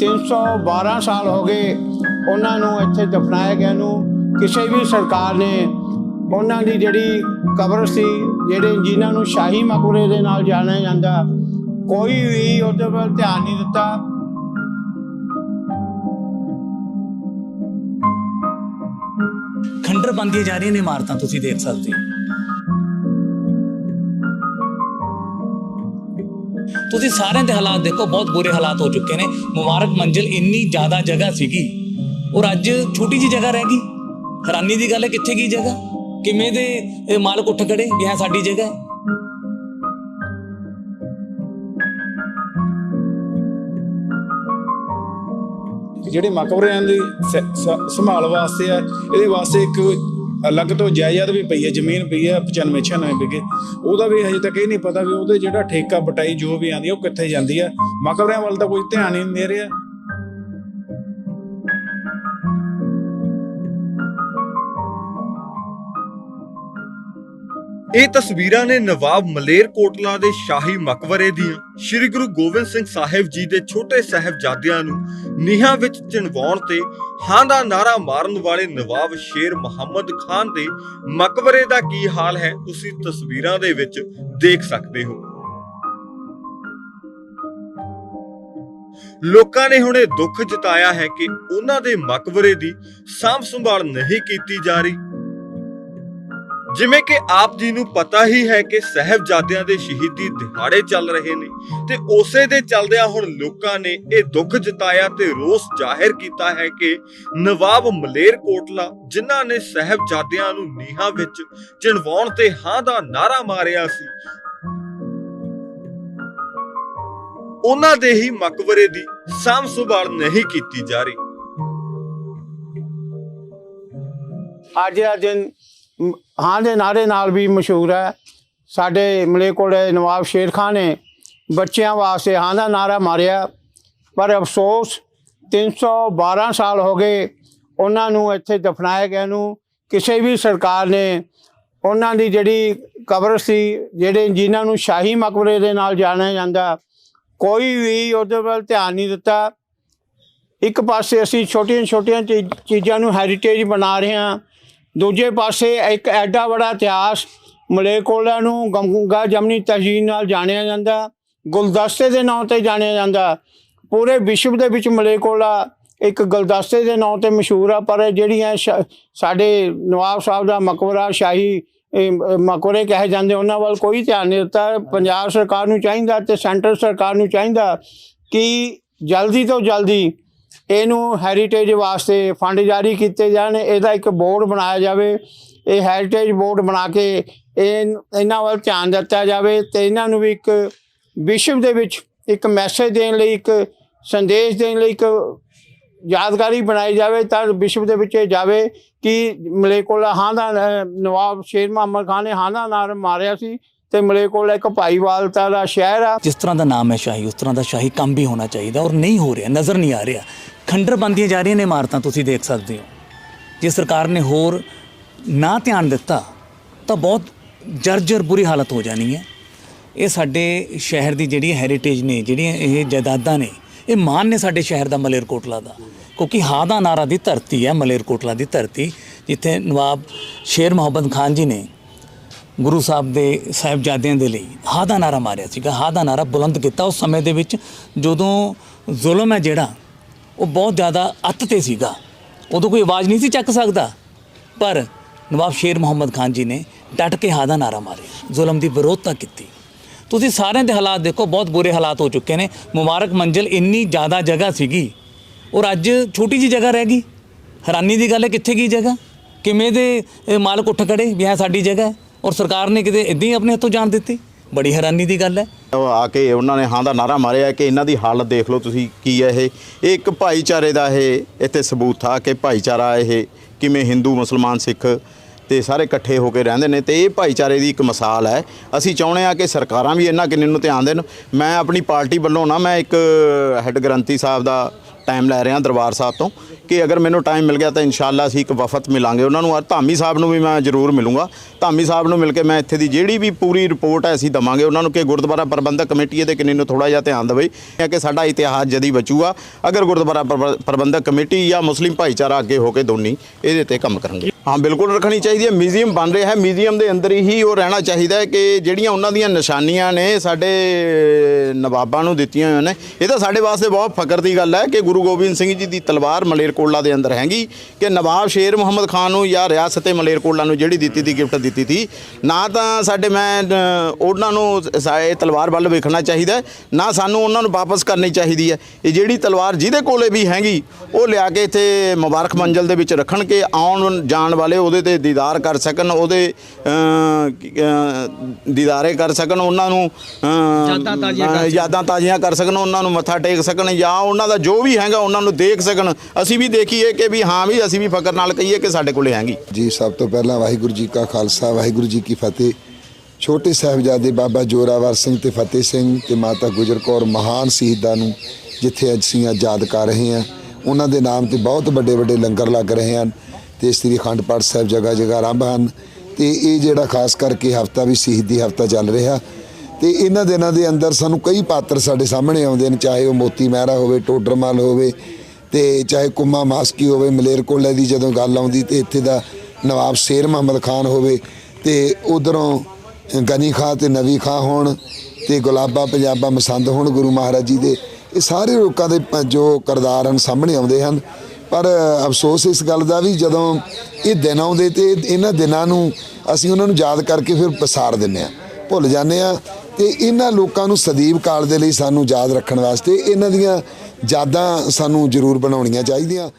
312 ਸਾਲ ਹੋ ਗਏ ਉਹਨਾਂ ਨੂੰ ਇੱਥੇ ਦਫਨਾਇਆ ਗਿਆ ਨੂੰ। ਕਿਸੇ ਵੀ ਸਰਕਾਰ ਨੇ ਉਹਨਾਂ ਦੀ ਜਿਹੜੀ ਕਬਰ ਸੀ, ਜਿਹੜੇ ਜਿਨ੍ਹਾਂ ਨੂੰ ਸ਼ਾਹੀ ਮਕਬਰੇ ਦੇ ਨਾਲ ਜਾਣਿਆ ਜਾਂਦਾ, ਕੋਈ ਵੀ ਉਹਦੇ ਵੱਲ ਧਿਆਨ ਨਹੀਂ ਦਿੱਤਾ। ਖੰਡਰ ਬੰਦੀਆਂ ਜਾ ਰਹੀਆਂ ਨੇ ਇਮਾਰਤਾਂ, ਤੁਸੀਂ ਦੇਖ ਸਕਦੇ ਹੋ। ਤੁਸੀਂ ਸਾਰਿਆਂ ਦੇ ਹਾਲਾਤ ਦੇਖੋ, ਬਹੁਤ ਬੁਰੇ ਹਾਲਾਤ ਹੋ ਚੁੱਕੇ ਨੇ। ਮੁਬਾਰਕ ਮੰਜ਼ਿਲ ਇੰਨੀ ਜ਼ਿਆਦਾ ਜਗ੍ਹਾ ਸੀਗੀ। ਔਰ ਅੱਜ ਛੋਟੀ ਜੀ ਜਗ੍ਹਾ ਰਹਿ ਗਈ। ਹੈਰਾਨੀ ਦੀ ਗੱਲ ਹੈ, ਕਿੱਥੇ ਗਈ ਜਗ੍ਹਾ? ਕਿਵੇਂ ਦੇ ਮਾਲਕ ਉੱਠ ਖੜੇ? ਵੀ ਹਾਂ ਸਾਡੀ ਜਗ੍ਹਾ। ਹੈ ਜਿਹੜੇ ਮਕਬਰਿਆਂ ਦੀ ਸੰਭਾਲ ਵਾਸਤੇ ਆ, ਇਹਦੇ ਵਾਸਤੇ ਇੱਕ ਅਲੱਗ ਤੋਂ ਜਾਇਦਾਦ ਵੀ ਪਈ ਹੈ, ਜ਼ਮੀਨ ਪਈ ਹੈ 95 96 ਵਿਗੇ ਉਹਦਾ ਵੀ ਹਜੇ ਤੱਕ ਇਹ ਨਹੀਂ ਪਤਾ ਵੀ ਉਹਦੇ ਜਿਹੜਾ ਠੇਕਾ ਬਟਾਈ ਜੋ ਵੀ ਆਂਦੀ ਆ ਉਹ ਕਿੱਥੇ ਜਾਂਦੀ ਹੈ। ਮਕਬਰਿਆਂ ਵੱਲ ਤਾਂ ਕੋਈ ਧਿਆਨ ਹੀ ਨਹੀਂ ਦੇ ਰਿਹਾ। ਇਹ ਤਸਵੀਰਾਂ ਨੇ ਨਵਾਬ ਮਲੇਰ ਕੋਟਲਾ ਦੇ ਸ਼ਾਹੀ ਮਕਬਰੇ ਦੀਆਂ ਸ੍ਰੀ ਗੁਰੂ ਗੋਬਿੰਦ ਸਿੰਘ ਸਾਹਿਬ ਜੀ ਦੇ ਛੋਟੇ ਸਾਹਿਬਜ਼ਾਦਿਆਂ ਨੂੰ ਨੀਹਾਂ ਵਿੱਚ ਚਿਣਵਾਉਣ ਤੇ ਹਾਂ ਦਾ ਨਾਰਾ ਮਾਰਨ ਵਾਲੇ ਨਵਾਬ ਸ਼ੇਰ ਮੁਹੰਮਦ ਖਾਨ ਦੇ ਮਕਬਰੇ ਦਾ ਕੀ ਹਾਲ ਹੈ, ਤੁਸੀਂ ਤਸਵੀਰਾਂ ਦੇ ਵਿੱਚ ਦੇਖ ਸਕਦੇ ਹੋ। ਲੋਕਾਂ ਨੇ ਹੁਣ ਇਹ ਦੁੱਖ ਜਤਾਇਆ ਹੈ ਕਿ ਉਹਨਾਂ ਦੇ ਮਕਬਰੇ ਦੀ ਸਾਂਭ ਸੰਭਾਲ ਨਹੀਂ ਕੀਤੀ ਜਾ ਰਹੀ। ਜਿਵੇਂ ਕਿ ਆਪ ਜੀ ਨੂੰ ਪਤਾ ਹੀ ਹੈ ਕਿ ਸਹਿਬਜ਼ਾਦਿਆਂ ਦੇ ਸ਼ਹੀਦੀ ਦਿਹਾੜੇ ਚੱਲ ਰਹੇ ਨੇ ਤੇ ਉਸੇ ਦੇ ਚੱਲਦਿਆਂ ਹੁਣ ਲੋਕਾਂ ਨੇ ਇਹ ਦੁੱਖ ਜਤਾਇਆ ਤੇ ਰੋਸ ਜ਼ਾਹਿਰ ਕੀਤਾ ਹੈ ਕਿ ਨਵਾਬ ਮਲੇਰ ਕੋਟਲਾ, ਜਿਨ੍ਹਾਂ ਨੇ ਸਹਿਬਜ਼ਾਦਿਆਂ ਨੂੰ ਨੀਹਾਂ ਵਿੱਚ ਚਿਣਵਾਉਣ ਤੇ ਹਾਂ ਦਾ ਨਾਰਾ ਮਾਰਿਆ ਸੀ, ਉਹਨਾਂ ਦੇ ਹੀ ਮਕਬਰੇ ਦੀ ਸਾਂਭ ਸੰਭਾਲ ਨਹੀਂ ਕੀਤੀ ਜਾ ਰਹੀ। ਅੱਜ ਦਾ ਦਿਨ ਹਾਂ ਦੇ ਨਾਰੇ ਨਾਲ ਵੀ ਮਸ਼ਹੂਰ ਹੈ। ਸਾਡੇ ਮਲੇਕੋਲੇ ਨਵਾਬ ਸ਼ੇਰ ਖਾਨ ਨੇ ਬੱਚਿਆਂ ਵਾਸਤੇ ਹਾਂ ਦਾ ਨਾਰਾ ਮਾਰਿਆ। ਪਰ ਅਫਸੋਸ 312 ਸਾਲ ਹੋ ਗਏ ਉਹਨਾਂ ਨੂੰ ਇੱਥੇ ਦਫਨਾਇਆ ਗਿਆ ਨੂੰ। ਕਿਸੇ ਵੀ ਸਰਕਾਰ ਨੇ ਉਹਨਾਂ ਦੀ ਜਿਹੜੀ ਕਬਰ ਸੀ, ਜਿਹੜੇ ਜਿਨ੍ਹਾਂ ਨੂੰ ਸ਼ਾਹੀ ਮਕਬਰੇ ਦੇ ਨਾਲ ਜਾਣਿਆ ਜਾਂਦਾ, ਕੋਈ ਵੀ ਉਹਦੇ ਵੱਲ ਧਿਆਨ ਨਹੀਂ ਦਿੱਤਾ। ਇੱਕ ਪਾਸੇ ਅਸੀਂ ਛੋਟੀਆਂ ਛੋਟੀਆਂ ਚੀ- ਚੀਜ਼ਾਂ ਨੂੰ ਹੈਰੀਟੇਜ ਬਣਾ ਰਹੇ ਹਾਂ। ਦੂਜੇ ਪਾਸੇ ਇੱਕ ਐਡਾ ਬੜਾ ਇਤਿਹਾਸ ਮਲੇਕੋਲਾ ਨੂੰ ਗੰਗਾ ਜਮਨੀ ਤਹਿਜੀਨ ਨਾਲ ਜਾਣਿਆ ਜਾਂਦਾ ਗੁਲਦਸਤੇ ਦੇ ਨਾਂ ਤੇ ਜਾਣਿਆ ਜਾਂਦਾ। ਪੂਰੇ ਵਿਸ਼ਵ ਦੇ ਵਿੱਚ ਮਲੇਕੋਲਾ ਇੱਕ ਗੁਲਦਸਤੇ ਦੇ ਨਾਂ ਤੇ ਮਸ਼ਹੂਰ ਆ ਪਰ ਜਿਹੜੀਆਂ ਸ਼- ਸਾਡੇ ਨਵਾਬ ਸਾਹਿਬ ਦਾ ਮਕਬਰਾ ਸ਼ਾਹੀ ਇਹ, ਅ, ਮਕਬਰੇ ਕਹੇ ਜਾਂਦੇ ਉਹਨਾਂ ਵੱਲ ਕੋਈ ਧਿਆਨ ਨਹੀਂ ਦਿੱਤਾ। ਪੰਜਾਬ ਸਰਕਾਰ ਨੂੰ ਚਾਹੀਦਾ ਤੇ ਸੈਂਟਰ ਸਰਕਾਰ ਨੂੰ ਚਾਹੀਦਾ ਕਿ ਜਲਦੀ ਤੋਂ ਜਲਦੀ ਇਹਨੂੰ ਹੈਰੀਟੇਜ ਵਾਸਤੇ ਫੰਡ ਜਾਰੀ ਕੀਤੇ ਜਾਣ, ਇਹਦਾ ਇੱਕ ਬੋਰਡ ਬਣਾਇਆ ਜਾਵੇ। ਇਹ ਹੈਰੀਟੇਜ ਬੋਰਡ ਬਣਾ ਕੇ ਇਹ ਇਹਨਾਂ ਵੱਲ ਧਿਆਨ ਦਿੱਤਾ ਜਾਵੇ ਤੇ ਇਹਨਾਂ ਨੂੰ ਵੀ ਇੱਕ ਵਿਸ਼ਵ ਦੇ ਵਿੱਚ ਇੱਕ ਮੈਸੇਜ ਦੇਣ ਲਈ, ਇੱਕ ਸੰਦੇਸ਼ ਦੇਣ ਲਈ ਇੱਕ ਯਾਦਗਾਰੀ ਬਣਾਈ ਜਾਵੇ ਤਾਂ ਵਿਸ਼ਵ ਦੇ ਵਿੱਚ ਇਹ ਜਾਵੇ ਕਿ ਮਲੇਕੋਲਾ ਹਾਂ ਦਾ ਨਵਾਬ ਸ਼ੇਰ ਮੁਹੰਮਦ ਖਾਨ ਨੇ ਹਾਂ ਦਾ ਨਾਮ ਮਾਰਿਆ ਸੀ। ਤੇ ਮਲੇਕੋਲਾ ਇੱਕ ਭਾਈਵਾਲਤਾ ਦਾ ਸ਼ਹਿਰ ਆ। ਜਿਸ ਤਰ੍ਹਾਂ ਦਾ ਨਾਮ ਹੈ ਸ਼ਾਹੀ, ਉਸ ਤਰ੍ਹਾਂ ਦਾ ਸ਼ਾਹੀ ਕੰਮ ਵੀ ਹੋਣਾ ਚਾਹੀਦਾ ਔਰ ਨਹੀਂ ਹੋ ਰਿਹਾ, ਨਜ਼ਰ ਨਹੀਂ ਆ ਰਿਹਾ। ਖੰਡਰ ਬੰਦੀਆਂ ਜਾ ਰਹੀਆਂ ਨੇ ਇਮਾਰਤਾਂ, ਤੁਸੀਂ ਦੇਖ ਸਕਦੇ ਹੋ। ਜੇ ਸਰਕਾਰ ਨੇ ਹੋਰ ਨਾ ਧਿਆਨ ਦਿੱਤਾ, ਤਾਂ ਬਹੁਤ ਜਰਜਰ ਬੁਰੀ ਹਾਲਤ ਹੋ ਜਾਣੀ ਹੈ। ਇਹ ਸਾਡੇ ਸ਼ਹਿਰ ਦੀ ਜਿਹੜੀ ਹੈਰੀਟੇਜ ਨੇ, ਜਿਹੜੀਆਂ ਇਹ ਜਾਇਦਾਦਾਂ ਨੇ, ਇਹ ਮਾਨ ਨੇ ਸਾਡੇ ਸ਼ਹਿਰ ਦਾ ਮਲੇਰਕੋਟਲਾ ਦਾ। ਕਿਉਂਕਿ ਹਾਂ ਦਾ ਨਾਰਾ ਦੀ ਧਰਤੀ ਹੈ, ਮਲੇਰਕੋਟਲਾ ਦੀ ਧਰਤੀ, ਜਿੱਥੇ ਨਵਾਬ ਸ਼ੇਰ ਮੁਹੰਮਦ ਖਾਨ ਜੀ ਨੇ ਗੁਰੂ ਸਾਹਿਬ ਦੇ ਸਾਹਿਬਜ਼ਾਦਿਆਂ ਦੇ ਲਈ ਹਾ ਦਾ ਨਾਰਾ ਮਾਰਿਆ ਸੀਗਾ ਹਾ ਦਾ ਨਾਰਾ ਬੁਲੰਦ ਕੀਤਾ ਉਸ ਸਮੇਂ ਦੇ ਵਿੱਚ। ਜਦੋਂ ਜ਼ੁਲਮ ਹੈ ਜਿਹੜਾ, ਉਹ ਬਹੁਤ ਜ਼ਿਆਦਾ ਅੱਤ ਤੇ ਸੀਗਾ। ਉਦੋਂ ਕੋਈ ਆਵਾਜ਼ ਨਹੀਂ ਸੀ ਚੱਕ ਸਕਦਾ। ਪਰ ਨਵਾਬ ਸ਼ੇਰ ਮੁਹੰਮਦ ਖਾਨ ਜੀ ਨੇ ਡਟ ਕੇ ਹਾ ਦਾ ਨਾਰਾ ਮਾਰਿਆ, ਜ਼ੁਲਮ ਦੀ ਵਿਰੋਧਤਾ ਕੀਤੀ। ਤੁਸੀਂ ਸਾਰਿਆਂ ਦੇ ਹਾਲਾਤ ਦੇਖੋ, ਬਹੁਤ ਬੁਰੇ ਹਾਲਾਤ ਹੋ ਚੁੱਕੇ ਨੇ। ਮੁਬਾਰਕ ਮੰਜ਼ਿਲ ਇੰਨੀ ਜ਼ਿਆਦਾ ਜਗ੍ਹਾ ਸੀਗੀ। ਔਰ ਅੱਜ ਛੋਟੀ ਜੀ ਜਗ੍ਹਾ ਰਹਿ ਗਈ। ਹੈਰਾਨੀ ਦੀ ਗੱਲ ਹੈ ਕਿੱਥੇ ਗਈ ਜਗ੍ਹਾ? ਕਿਵੇਂ ਦੇ ਮਾਲਕ ਉੱਠ ਖੜੇ ਵੀ ਹਾਂ ਸਾਡੀ ਜਗ੍ਹਾ ਹੈ? ਔਰ ਸਰਕਾਰ ਨੇ ਕਿਤੇ ਇਦਾਂ ਹੀ ਆਪਣੇ ਹੱਥੋਂ ਜਾਣ ਦਿੱਤੀ? ਬੜੀ ਹੈਰਾਨੀ ਦੀ ਗੱਲ ਹੈ। ਆ ਕੇ ਉਹਨਾਂ ਨੇ ਹਾਂ ਦਾ ਨਾਰਾ ਮਾਰਿਆ ਕਿ ਇਹਨਾਂ ਦੀ ਹਾਲਤ ਦੇਖ ਲਓ ਤੁਸੀਂ ਕੀ ਹੈ ਇਹ। ਇਹ ਇੱਕ ਭਾਈਚਾਰੇ ਦਾ ਇਹ ਇੱਥੇ ਸਬੂਤ ਆ ਕਿ ਭਾਈਚਾਰਾ ਇਹ ਕਿਵੇਂ ਹਿੰਦੂ, ਮੁਸਲਮਾਨ, ਸਿੱਖ ਤੇ ਸਾਰੇ ਇਕੱਠੇ ਹੋ ਕੇ ਰਹਿੰਦੇ ਨੇ ਤੇ ਇਹ ਭਾਈਚਾਰੇ ਦੀ ਇੱਕ ਮਿਸਾਲ ਹੈ। ਅਸੀਂ ਚਾਹੁੰਦੇ ਆ ਕਿ ਸਰਕਾਰਾਂ ਵੀ ਇਹਨਾਂ ਕਿੰਨੇ ਨੂੰ ਧਿਆਨ ਦੇਣ। ਮੈਂ ਆਪਣੀ ਪਾਰਟੀ ਵੱਲੋਂ ਨਾ ਮੈਂ ਇੱਕ ਹੈੱਡ ਗ੍ਰੰਥੀ ਸਾਹਿਬ ਦਾ ਟਾਈਮ ਲੈ ਰਹੇ ਹਾਂ ਦਰਬਾਰ ਸਾਹਿਬ ਤੋਂ ਕਿ ਅਗਰ ਮੈਨੂੰ ਟਾਈਮ ਮਿਲ ਗਿਆ ਤਾਂ ਇਨਸ਼ਾਅੱਲਾ ਅਸੀਂ ਇੱਕ ਵਫਦ ਮਿਲਾਂਗੇ। ਉਹਨਾਂ ਨੂੰ ਔਰ ਧਾਮੀ ਸਾਹਿਬ ਨੂੰ ਵੀ ਮੈਂ ਜ਼ਰੂਰ ਮਿਲੂੰਗਾ। ਧਾਮੀ ਸਾਹਿਬ ਨੂੰ ਮਿਲ ਕੇ ਮੈਂ ਇੱਥੇ ਦੀ ਜਿਹੜੀ ਵੀ ਪੂਰੀ ਰਿਪੋਰਟ ਹੈ ਅਸੀਂ ਦਵਾਂਗੇ। ਉਹਨਾਂ ਨੂੰ ਕਿ ਗੁਰਦੁਆਰਾ ਪ੍ਰਬੰਧਕ ਕਮੇਟੀ ਇਹਦੇ ਕਿੰਨੇ ਨੂੰ ਥੋੜਾ ਜਿਹਾ ਧਿਆਨ ਦੇਵੇ। ਹੈ ਕਿ ਸਾਡਾ ਇਤਿਹਾਸ ਜਦੀ ਬਚੂਗਾ। ਅਗਰ ਗੁਰਦੁਆਰਾ ਪ੍ਰਬ- ਪ੍ਰਬੰਧਕ ਕਮੇਟੀ ਜਾਂ ਮੁਸਲਿਮ ਭਾਈਚਾਰਾ ਅੱਗੇ ਹੋ ਕੇ ਦੋਨੀ ਇਹਦੇ ਤੇ ਕੰਮ ਕਰਨਗੇ। ਹਾਂ, ਬਿਲਕੁਲ ਰੱਖਣੀ ਚਾਹੀਦੀ ਹੈ। ਮਿਊਜ਼ੀਅਮ ਬਣ ਰਿਹਾ ਹੈ। ਮਿਊਜ਼ੀਅਮ ਦੇ ਅੰਦਰ ਹੀ ਉਹ ਰਹਿਣਾ ਚਾਹੀਦਾ ਹੈ ਕਿ ਜਿਹੜੀਆਂ ਉਹਨਾਂ ਦੀਆਂ ਨਿਸ਼ਾਨੀਆਂ ਨੇ, ਸਾਡੇ ਨਵਾਬਾਂ ਨੂੰ ਦਿੱਤੀਆਂ ਹੋਈਆਂ ਨੇ, ਇਹ ਤਾਂ ਸਾਡੇ ਵਾਸਤੇ ਬਹੁਤ ਫਖਰ ਦੀ ਗੱਲ ਹੈ ਕਿ ਗੁਰੂ ਗੋਬਿੰਦ ਸਿੰਘ ਜੀ ਦੀ ਤਲਵਾਰ ਮਲੇਰਕੋਟਲਾ ਦੇ ਅੰਦਰ ਹੈਗੀ ਕਿ ਨਵਾਬ ਸ਼ੇਰ ਮੁਹੰਮਦ ਖਾਨ ਨੂੰ ਜਾਂ ਰਿਆਸਤ ਮਲੇਰਕੋਟਲਾ ਨੂੰ ਜਿਹੜੀ ਦਿੱਤੀ ਤੀ, ਗਿਫਟ ਦਿੱਤੀ ਤੀ, ਨਾ ਤਾਂ ਸਾਡੇ ਮੈਂ ਉਹਨਾਂ ਨੂੰ ਸਾ- ਇਹ ਤਲਵਾਰ ਵੱਲ ਵੇਖਣਾ ਚਾਹੀਦਾ ਨਾ ਸਾਨੂੰ ਉਹਨਾਂ ਨੂੰ ਵਾਪਸ ਕਰਨੀ ਚਾਹੀਦੀ ਹੈ। ਇਹ ਜਿਹੜੀ ਤਲਵਾਰ ਜਿਹਦੇ ਕੋਲੇ ਵੀ ਹੈਗੀ, ਉਹ ਲਿਆ ਕੇ ਇੱਥੇ ਮੁਬਾਰਕ ਮੰਜ਼ਲ ਦੇ ਵਿੱਚ ਰੱਖਣ ਕਿ ਆਉਣ ਜਾਣ ਵਾਲੇ ਉਹਦੇ ਤੇ ਦੀਦਾਰ ਕਰ ਸਕਣ ਉਹਦੇ ਦੀਦਾਰੇ ਕਰ ਸਕਣ ਉਹਨਾਂ ਨੂੰ ਯਾਦਾਂ ਤਾਜ਼ੀਆਂ ਯਾਦਾਂ ਤਾਜ਼ੀਆਂ ਕਰ ਸਕਣ ਉਹਨਾਂ ਨੂੰ ਮੱਥਾ ਟੇਕ ਸਕਣ ਜਾਂ ਉਹਨਾਂ ਦਾ ਜੋ ਵੀ ਹੈਗਾ ਉਹਨਾਂ ਨੂੰ ਦੇਖ ਸਕਣ। ਅਸੀਂ ਵੀ ਦੇਖੀਏ ਕਿ ਵੀ ਹਾਂ ਵੀ ਅਸੀਂ ਵੀ ਫਕਰ ਨਾਲ ਕਹੀਏ ਕਿ ਸਾਡੇ ਕੋਲੇ ਹੈਗੀ। ਜੀ ਸਭ ਤੋਂ ਪਹਿਲਾਂ ਵਾਹਿਗੁਰੂ ਜੀ ਕਾ ਖਾਲਸਾ ਵਾਹਿਗੁਰੂ ਜੀ ਕੀ ਫਤਿਹ। ਛੋਟੇ ਸਾਹਿਬਜ਼ਾਦੇ ਬਾਬਾ ਜੋਰਾਵਰ ਸਿੰਘ ਤੇ ਫਤਿਹ ਸਿੰਘ ਤੇ ਮਾਤਾ ਗੁਜਰ ਕੌਰ ਮਹਾਨ ਸ਼ਹੀਦਾਂ ਨੂੰ ਜਿੱਥੇ ਅੱਜ ਅਸੀਂ ਅੱਜ ਯਾਦ ਕਰ ਰਹੇ ਹਾਂ। ਉਹਨਾਂ ਦੇ ਨਾਮ ਤੇ ਬਹੁਤ ਵੱਡੇ ਵੱਡੇ ਲੰਗਰ ਲੱਗ ਰਹੇ ਹਨ। ਤੇ ਸ੍ਰੀ ਅਖੰਡ ਪਾਠ ਸਾਹਿਬ ਜਗ੍ਹਾ ਜਗ੍ਹਾ ਆਰੰਭ ਹਨ। ਤੇ ਇਹ ਜਿਹੜਾ ਖਾਸ ਕਰਕੇ ਹਫਤਾ ਵੀ ਸ਼ਹੀਦੀ ਹਫਤਾ ਚੱਲ ਰਿਹਾ। ਤੇ ਇਹਨਾਂ ਦਿਨਾਂ ਦੇ ਅੰਦਰ ਸਾਨੂੰ ਕਈ ਪਾਤਰ ਸਾਡੇ ਸਾਹਮਣੇ ਆਉਂਦੇ ਨੇ ਚਾਹੇ ਉਹ ਮੋਤੀ ਮਹਿਰਾ ਹੋਵੇ ਟੋਡਰਮਲ ਹੋਵੇ, ਤੇ ਚਾਹੇ ਕੁੰਮਾ ਮਾਸਕੀ ਹੋਵੇ ਮਲੇਰਕੋਟਲਾ ਦੀ ਜਦੋਂ ਗੱਲ ਆਉਂਦੀ ਤੇ ਇੱਥੇ ਦਾ ਨਵਾਬ ਸ਼ੇਰ ਮੁਹੰਮਦ ਖਾਨ ਹੋਵੇ, ਤੇ ਉਧਰੋਂ ਗਨੀ ਖਾਂ ਤੇ ਨਵੀ ਖਾਂ ਹੋਣ, ਤੇ ਗੁਲਾਬਾ ਪੰਜਾਬਾ ਮਸੰਦ ਹੋਣ ਗੁਰੂ ਮਹਾਰਾਜ ਜੀ ਦੇ, ਇਹ ਸਾਰੇ ਲੋਕਾਂ ਦੇ ਪ- ਜੋ ਕਰਦਾਰ ਹਨ, ਸਾਹਮਣੇ ਆਉਂਦੇ ਹਨ। ਪਰ ਅਫਸੋਸ ਇਸ ਗੱਲ ਦਾ ਵੀ ਜਦੋਂ ਇਹ ਦਿਨ ਆਉਂਦੇ ਤੇ ਇਹਨਾਂ ਦਿਨਾਂ ਨੂੰ ਅਸੀਂ ਉਹਨਾਂ ਨੂੰ ਯਾਦ ਕਰਕੇ ਫਿਰ ਪਸਾਰ ਦਿੰਨੇ ਆ ਭੁੱਲ ਜਾਂਦੇ ਆ ਤੇ ਇਹਨਾਂ ਲੋਕਾਂ ਨੂੰ ਸਦੀਵ ਕਾਲ ਦੇ ਲਈ ਸਾਨੂੰ ਯਾਦ ਰੱਖਣ ਵਾਸਤੇ ਇਹਨਾਂ ਦੀਆਂ ਯਾਦਾਂ ਸਾਨੂੰ ਜ਼ਰੂਰ ਬਣਾਉਣੀਆਂ ਚਾਹੀਦੀਆਂ।